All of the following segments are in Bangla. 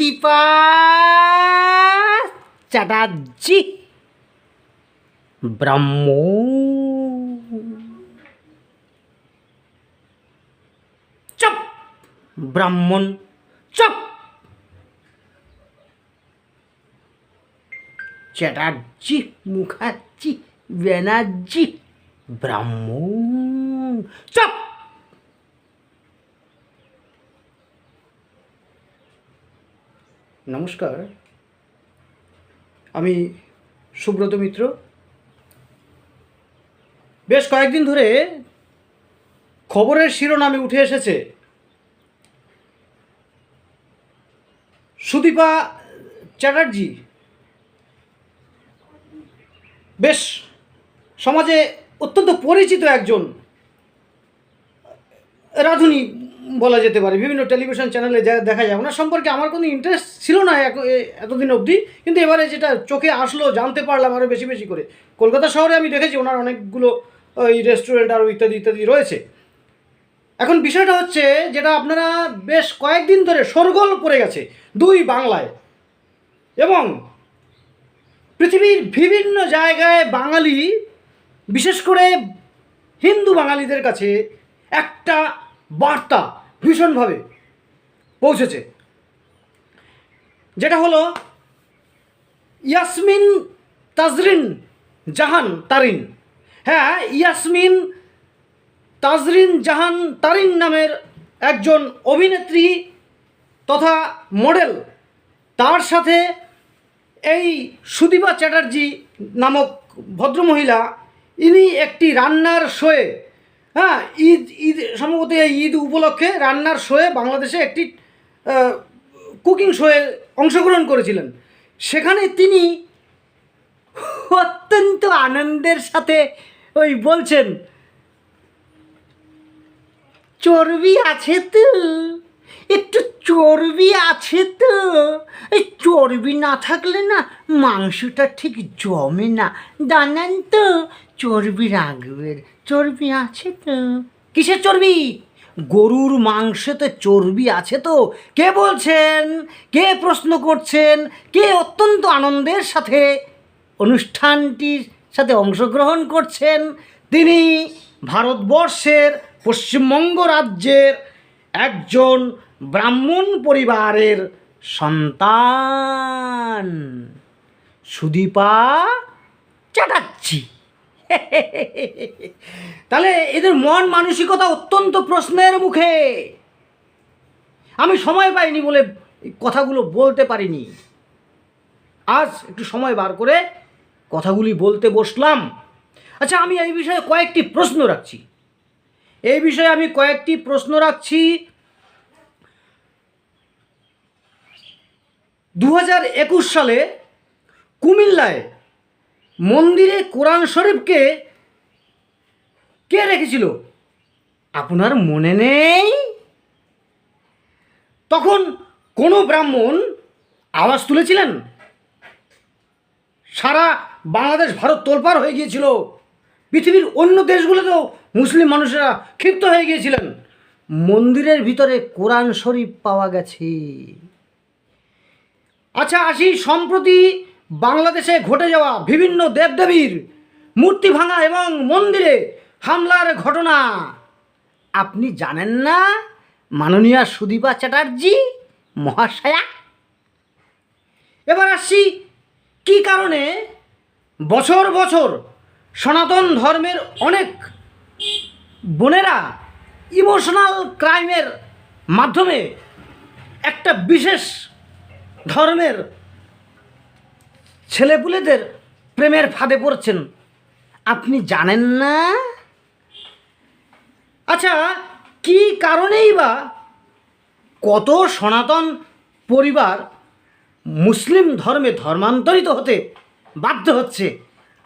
সুদীপা চ্যাটার্জি ব্রাহ্ম চপ ব্রাহ্মণ চপ চ্যাটার্জি মুখার্জি ব্যানার্জি ব্রাহ্মণ চপ নমস্কার। আমি সুব্রত মিত্র। বেশ কয়েকদিন ধরে খবরের শিরোনামে উঠে এসেছে, সুদীপা চ্যাটার্জি। বেশ, সমাজে অত্যন্ত পরিচিত একজন রাঁধুনি। বলা যেতে পারে। বিভিন্ন টেলিভিশন চ্যানেলে দেখা যায়, ওনার সম্পর্কে আমার কোনো ইন্টারেস্ট ছিল না এতদিন অবধি। কিন্তু এবারে যেটা চোখে আসলো, জানতে পারলাম আরও বেশি বেশি করে। কলকাতা শহরে আমি দেখেছি, ওনার অনেকগুলো ওই রেস্টুরেন্ট আরও ইত্যাদি ইত্যাদি রয়েছে। এখন বিষয়টা হচ্ছে, যেটা আপনারা বেশ কয়েকদিন ধরে সরগোল পড়ে গেছে, দুই বাংলায়। এবং পৃথিবীর বিভিন্ন জায়গায় বাঙালি, বিশেষ করে হিন্দু বাঙালিদের কাছে একটা বার্তা ভীষণভাবে পৌঁছেছে। যেটা হলো ইয়াসমিন তাজরিন জাহান তারিন। হ্যাঁ ইয়াসমিন তাজরিন জাহান তারিন নামের একজন অভিনেত্রী তথা মডেল। তার সাথে এই সুদীপা চ্যাটার্জি নামক ভদ্রমহিলা, ইনি একটি রান্নার শোয়ে হ্যাঁ ঈদ ঈদ, সম্ভবত এই ঈদ উপলক্ষে রান্নার শোয়ে বাংলাদেশে একটি কুকিং শোয়ে অংশগ্রহণ করেছিলেন। সেখানে তিনি অত্যন্ত আনন্দের সাথে ওই বলছেন, চর্বি আছে তো? একটু চর্বি আছে তো। এই চর্বি না থাকলে না মাংসটা ঠিক জমে না। জানেন তো, চর্বি রাখবেন, চর্বি আছে তো। কিসের চর্বি? গরুর মাংসতে চর্বি আছে তো। কে বলছেন? কে প্রশ্ন করছেন? কে অত্যন্ত আনন্দের সাথে অনুষ্ঠানটির সাথে অংশগ্রহণ করছেন? তিনি ভারতবর্ষের পশ্চিমবঙ্গ রাজ্যের একজন ব্রাহ্মণ পরিবারের সন্তান। সুদীপা চাটাচ্ছি তাহলে এদের মন মানসিকতা অত্যন্ত প্রশ্নের মুখে। আমি সময় পাইনি বলে কথাগুলো বলতে পারিনি। আজ একটু সময় বার করে কথাগুলি বলতে বসলাম। আচ্ছা আমি এই বিষয়ে কয়েকটি প্রশ্ন রাখছি। এই বিষয়ে আমি কয়েকটি প্রশ্ন রাখছি। দু হাজার একুশ সালে কুমিল্লায় মন্দিরে কোরআন শরীফকে কে রেখেছিল? আপনার মনে নেই? তখন কোনো ব্রাহ্মণ আওয়াজ তুলেছিলেন? সারা বাংলাদেশ, ভারত তোলপাড় হয়ে গিয়েছিল। পৃথিবীর অন্য দেশগুলোতেও মুসলিম মানুষেরা ক্ষিপ্ত হয়ে গিয়েছিলেন। মন্দিরের ভিতরে কোরআন শরীফ পাওয়া গেছে। আচ্ছা আসি, সম্প্রতি বাংলাদেশে ঘটে যাওয়া বিভিন্ন দেবদেবীর মূর্তি ভাঙা এবং মন্দিরে হামলার ঘটনা। আপনি জানেন না? মাননীয়া সুদীপা চ্যাটার্জি, মহাশয়া? এবার আসছি কি কারণে বছর বছর সনাতন ধর্মের অনেক বোনেরা ইমোশনাল ক্রাইমের মাধ্যমে একটা বিশেষ ধর্মের ছেলেপুলেদের প্রেমের ফাঁদে পড়ছেন। আপনি জানেন না? আচ্ছা কি কারণেই বা কত সনাতন পরিবার মুসলিম ধর্মে ধর্মান্তরিত হতে বাধ্য হচ্ছে?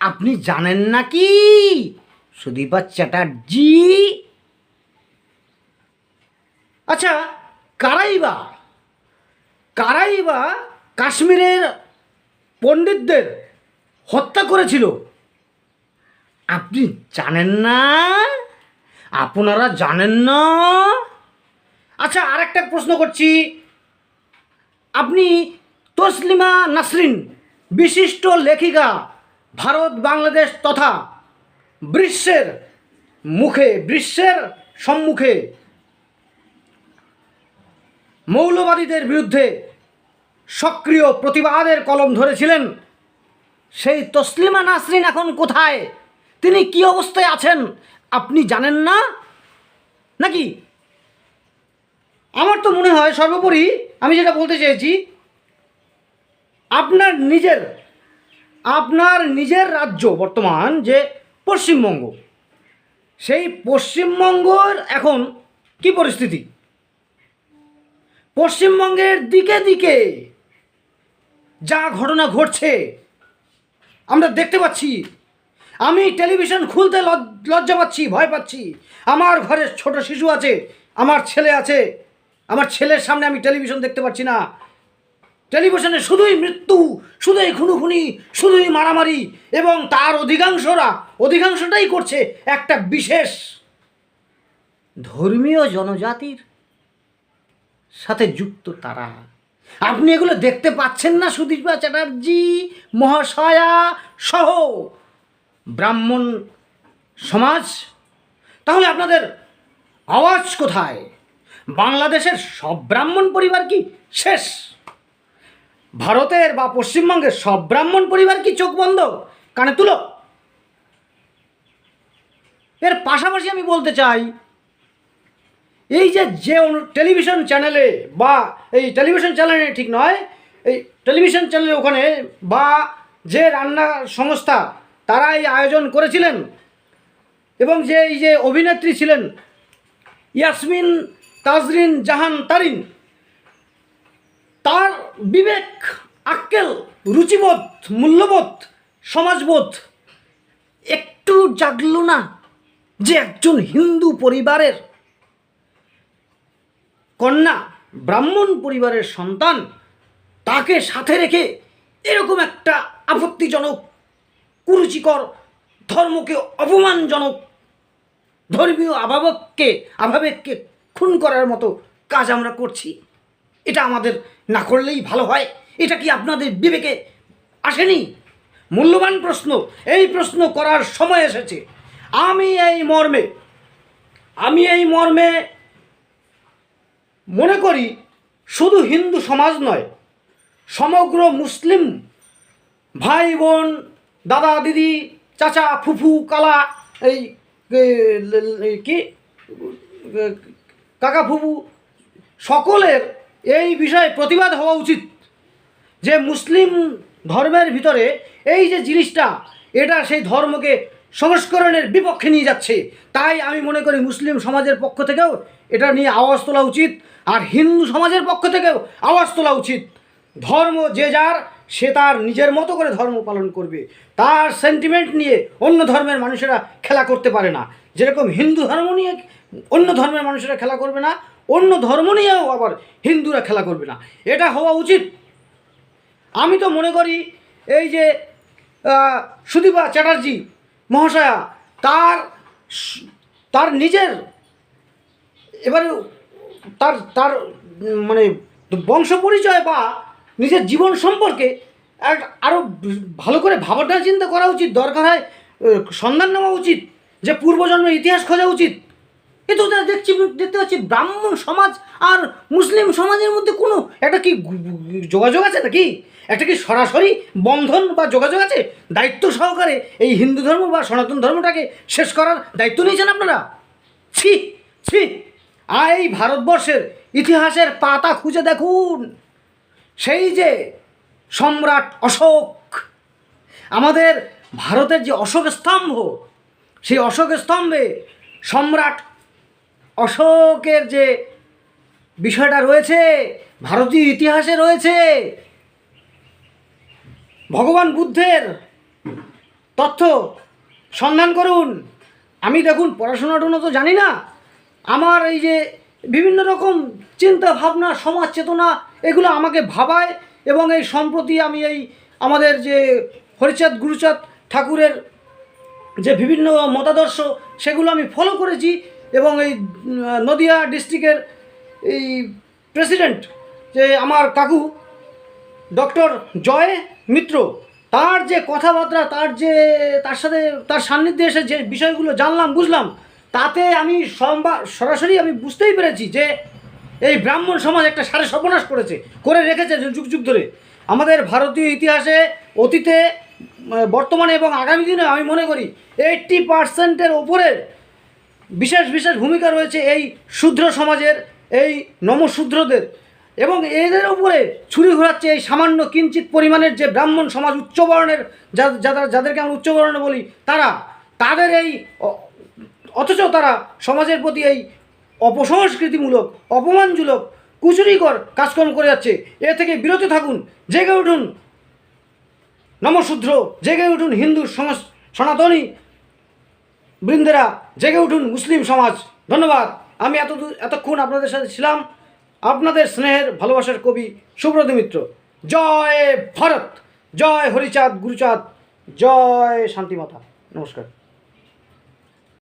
আপনি জানেন না কি? সুদীপা চ্যাটার্জি। আচ্ছা কারাই বা কারাই বা কাশ্মীরের পণ্ডিতদের হত্যা করেছিল। আপনি জানেন না? আপনারা জানেন না? আচ্ছা আর একটা প্রশ্ন করছি। আপনি তসলিমা নাসরিন, বিশিষ্ট লেখিকা, ভারত, বাংলাদেশ তথা বিশ্বের মুখে বিশ্বের সম্মুখে মৌলবাদীদের বিরুদ্ধে সক্রিয় প্রতিবাদের কলম ধরেছিলেন। সেই তসলিমা নাসরিন এখন কোথায়? তিনি কি অবস্থায় আছেন? আপনি জানেন না? নাকি? আমার তো মনে হয় সর্বোপরি আমি যেটা বলতে চেয়েছি, আপনার নিজের আপনার নিজের রাজ্য বর্তমান যে পশ্চিমবঙ্গ। সেই পশ্চিমবঙ্গর এখন কি পরিস্থিতি? পশ্চিমবঙ্গের দিকে দিকে যা ঘটনা ঘটছে, আমরা দেখতে পাচ্ছি। আমি টেলিভিশন খুলতে লজ- লজ্জা পাচ্ছি, ভয় পাচ্ছি। আমার ঘরে ছোট শিশু আছে, আমার ছেলে আছে, আমার ছেলের সামনে আমি টেলিভিশন দেখতে পাচ্ছি না। টেলিভিশনে শুধুই মৃত্যু, শুধুই খুনুখুনি, শুধুই মারামারি এবং তার অধিকাংশরা, অধিকাংশটাই করছে একটা বিশেষ ধর্মীয় জনজাতির সাথে যুক্ত তারা। আপনি এগুলো দেখতে পাচ্ছেন না, সুদীপা চ্যাটার্জি, মহাশয়া সহ ব্রাহ্মণ সমাজ। তাহলে আপনাদের আওয়াজ কোথায়? বাংলাদেশের সব ব্রাহ্মণ পরিবার কি শেষ? ভারতের বা পশ্চিমবঙ্গের সব ব্রাহ্মণ পরিবার কি চোখ বন্ধ? কানে তুলো। এর পাশাপাশি আমি বলতে চাই, এই যে যে টেলিভিশন চ্যানেলে বা এই টেলিভিশন চ্যানেলে ঠিক নয়, এই টেলিভিশন চ্যানেলে ওখানে বা যে রান্না সংস্থা তারা এই আয়োজন করেছিলেন এবং যে এই যে অভিনেত্রী ছিলেন, ইয়াসমিন তাজরিন জাহান তারিন তার বিবেক, আক্কেল, রুচিবোধ, মূল্যবোধ, সমাজবোধ। একটু জাগলো না যে একজন হিন্দু পরিবারের কন্যা ব্রাহ্মণ পরিবারের সন্তান তাকে সাথে রেখে এরকম একটা আপত্তিজনক, কুরুচিকর, ধর্মকে অপমানজনক, ধর্মীয় আভাবককে আভাবেককে খুন করার মতো কাজ আমরা করছি। এটা আমাদের না করলেই ভালো হয়। এটা কি আপনাদের বিবেকে আসেনি? মূল্যবান প্রশ্ন। এই প্রশ্ন করার সময় এসেছে। আমি এই মর্মে, আমি এই মর্মে মনে করি শুধু হিন্দু সমাজ নয়, সমগ্র মুসলিম ভাই, বোন, দাদা, দিদি, চাচা, ফুফু, কালা, এই কি? কাকা, ফুফু, সকলের এই বিষয়ে প্রতিবাদ হওয়া উচিত। যে মুসলিম ধর্মের ভিতরে এই যে জিনিসটা, এটা সেই ধর্মকে সংস্করণের বিপক্ষে নিয়ে যাচ্ছে। তাই আমি মনে করি মুসলিম সমাজের পক্ষ থেকেও এটা নিয়ে আওয়াজ তোলা উচিত আর হিন্দু সমাজের পক্ষ থেকেও আওয়াজ তোলা উচিত। ধর্ম যে যার, সে তার নিজের মতো করে ধর্ম পালন করবে। তার সেন্টিমেন্ট নিয়ে অন্য ধর্মের মানুষেরা খেলা করতে পারে না। যেরকম হিন্দু ধর্ম নিয়ে অন্য ধর্মের মানুষেরা খেলা করবে না অন্য ধর্ম নিয়েও আবার হিন্দুরা খেলা করবে না। এটা হওয়া উচিত। আমি তো মনে করি এই যে সুদীপা চ্যাটার্জি মহাশয়া, তার তার নিজের এবারে তার তার মানে বংশ পরিচয় বা নিজের জীবন সম্পর্কে আরও ভালো করে ভাবনা চিন্তা করা উচিত। দরকার হয় সন্ধান নেওয়া উচিত, যে পূর্বজন্মের ইতিহাস খোঁজা উচিত। কিন্তু দেখছি, দেখতে পাচ্ছি ব্রাহ্মণ সমাজ আর মুসলিম সমাজের মধ্যে কোনো একটা কি যোগাযোগ আছে নাকি? একটা কি সরাসরি বন্ধন বা যোগাযোগ আছে? দায়িত্ব সহকারে এই হিন্দু ধর্ম বা সনাতন ধর্মটাকে শেষ করার দায়িত্ব নিয়েছেন আপনারা? ছি ছি। আর এই ভারতবর্ষের ইতিহাসের পাতা খুঁজে দেখুন। সেই যে সম্রাট অশোক, আমাদের ভারতের যে অশোক স্তম্ভ, সেই অশোক স্তম্ভে সম্রাট অশোকের যে বিষয়টা রয়েছে, ভারতীয় ইতিহাসে রয়েছে, ভগবান বুদ্ধের তথ্য সন্ধান করুন। আমি দেখুন, পড়াশোনা টনা তো জানি না। আমার এই যে বিভিন্ন রকম চিন্তা ভাবনা, সমাজ চেতনা, এগুলো আমাকে ভাবায় এবং এই সম্প্রতি আমি এই আমাদের যে হরিচাঁদ, গুরুচাঁদ ঠাকুরের যে বিভিন্ন মতাদর্শ, সেগুলো আমি ফলো করেছি। এবং এই নদিয়া ডিস্ট্রিক্টের এই প্রেসিডেন্ট যে আমার কাকু, ডক্টর জয় মিত্র, তার যে কথাবার্তা, তার যে, তার সাথে, তার সান্নিধ্যে এসে যে বিষয়গুলো জানলাম, বুঝলাম, তাতে আমি সম্বা সরাসরি আমি বুঝতেই পেরেছি যে এই ব্রাহ্মণ সমাজ একটা সারে সর্বনাশ করেছে, করে রেখেছে যুগ যুগ ধরে। আমাদের ভারতীয় ইতিহাসে অতীতে বর্তমানে এবং আগামী দিনে আমি মনে করি এইট্টি পার্সেন্টের ওপরের বিশেষ বিশেষ ভূমিকা রয়েছে এই শূদ্র সমাজের, এই নমশূদ্রদের। এবং এদের উপরে ছুরি ঘোরাচ্ছে এই সামান্য কিঞ্চিত পরিমাণের যে ব্রাহ্মণ সমাজ উচ্চবর্ণের যারা যাদেরকে আমরা উচ্চবর্ণ বলি, তারা, তাদের এই অথচ তারা সমাজের প্রতি এই অপসংস্কৃতিমূলক অপমানজনক কুচুরিকর কাজকর্ম করে যাচ্ছে। এ থেকে বিরত থাকুন, জেগে উঠুন। নমশূদ্র, জেগে উঠুন হিন্দু সনাতনী বৃন্দেরা, জেগে উঠুন মুসলিম সমাজ। ধন্যবাদ। আমি এত এতক্ষণ আপনাদের সাথে ছিলাম আপনাদের স্নেহের ভালোবাসার কবি সুব্রত মিত্র। জয় ভারত! জয় হরিচাঁদ, গুরুচাঁদ, জয় শান্তিমাতা। নমস্কার।